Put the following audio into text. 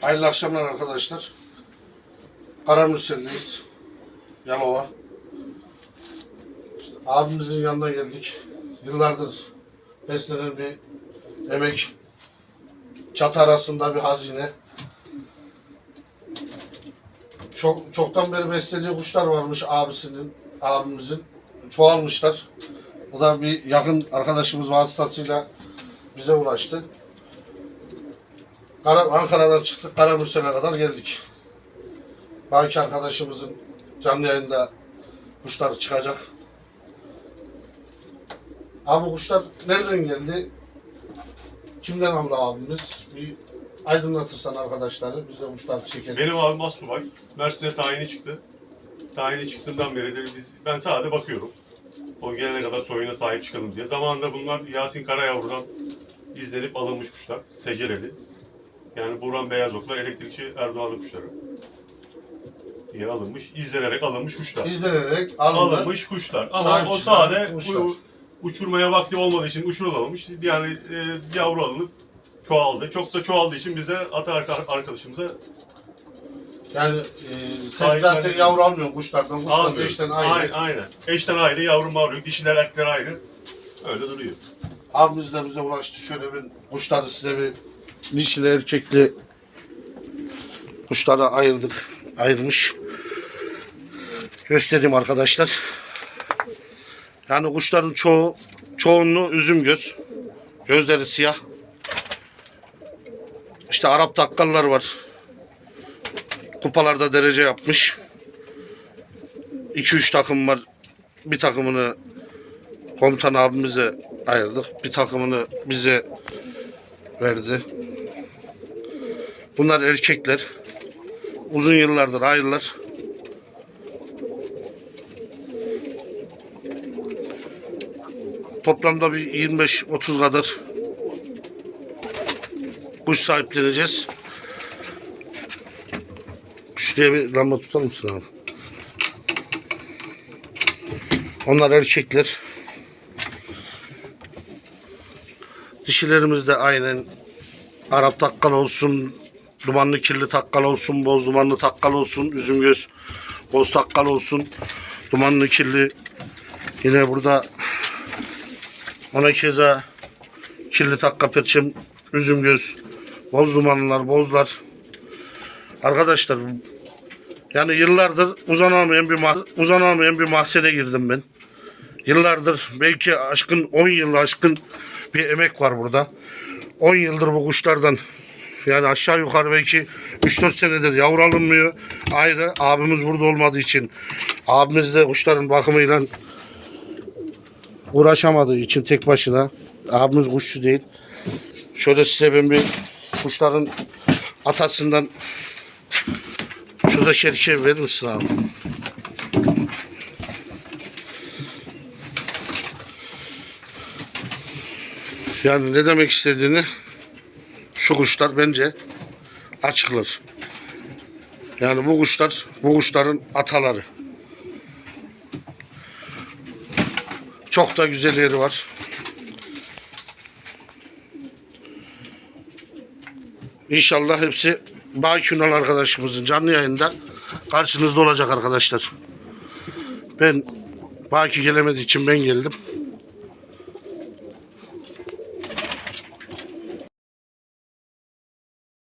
Hayırlı akşamlar arkadaşlar. Karamürsel'deyiz. Yalova. İşte abimizin yanına geldik. Yıllardır beslenen bir emek. Çatı arasında bir hazine. Çok çoktan beri beslediği kuşlar varmış abisinin, abimizin. Çoğalmışlar. O da bir yakın arkadaşımız vasıtasıyla bize ulaştı. Kara, Ankara'dan çıktık, Karamürsel'e kadar geldik. Baki arkadaşımızın canlı yayında kuşlar çıkacak. Abi kuşlar nereden geldi? Kimden aldı abimiz? Bir aydınlatırsan arkadaşları, biz de kuşlar çekelim. Benim abim Assubay. Mersin'e tayini çıktı. Tayini çıktığından beridir biz, ben sadece bakıyorum. O gelene kadar soyuna sahip çıkalım diye. Zamanında bunlar Yasin Karayavru'dan izlenip alınmış kuşlar. Secereli. Yani Burhan Beyazok'la elektrikçi Erdoğan'ın kuşları. diye alınmış. izlenerek alınmış kuşlar. İzlenerek alındı. alınmış kuşlar. Ama Sahip o çıkan sade kuşlar. u- uçurmaya vakti olmadığı için uçurulamamış. Yani e, yavru alınıp çoğaldı. Çok da çoğaldığı için biz de ata arka- arkadaşımıza Yani e, sen Sahip zaten yavru almıyorsun kuşlardan. Kuşlar almıyoruz. eşten ayrı. Aynen, aynen. Eşten ayrı, yavru mavru. Dişiler erkekler ayrı. Öyle duruyor. Abimiz de bize ulaştı. Şöyle bir kuşları size bir dişili erkekli kuşları ayırdık. Ayırmış. Göstereyim arkadaşlar. Yani kuşların çoğu çoğunluğu üzüm göz. Gözleri siyah. İşte Arap takkallar var. Kupalarda derece yapmış. 2-3 takım var. Bir takımını komutan abimize ayırdık. Bir takımını bize verdi. Bunlar erkekler. Uzun yıllardır ayrılar. Toplamda bir 25-30 kadar kuş sahipleneceğiz. Şuraya bir lamba tutar mısın abi? Onlar erkekler. Dişilerimiz de aynen Arap takkal olsun, dumanlı kirli takkal olsun, boz dumanlı takkal olsun, üzüm göz boz takkal olsun, dumanlı kirli. Yine burada ona keza kirli takka perçem, üzüm göz, boz dumanlılar, bozlar. Arkadaşlar yani yıllardır uzanamayan bir uzanamayan bir mahzene girdim ben. Yıllardır belki aşkın 10 yıl aşkın bir emek var burada. 10 yıldır bu kuşlardan yani aşağı yukarı belki 3-4 senedir yavru alınmıyor. Ayrı abimiz burada olmadığı için abimiz de kuşların bakımıyla uğraşamadığı için tek başına abimiz kuşçu değil. Şöyle size ben bir kuşların atasından şurada şerke verir misin abi? Yani ne demek istediğini şu kuşlar bence açıklar. Yani bu kuşlar, bu kuşların ataları. Çok da güzel yeri var. İnşallah hepsi Baki Ünal arkadaşımızın canlı yayında karşınızda olacak arkadaşlar. Ben Baki gelemediği için ben geldim.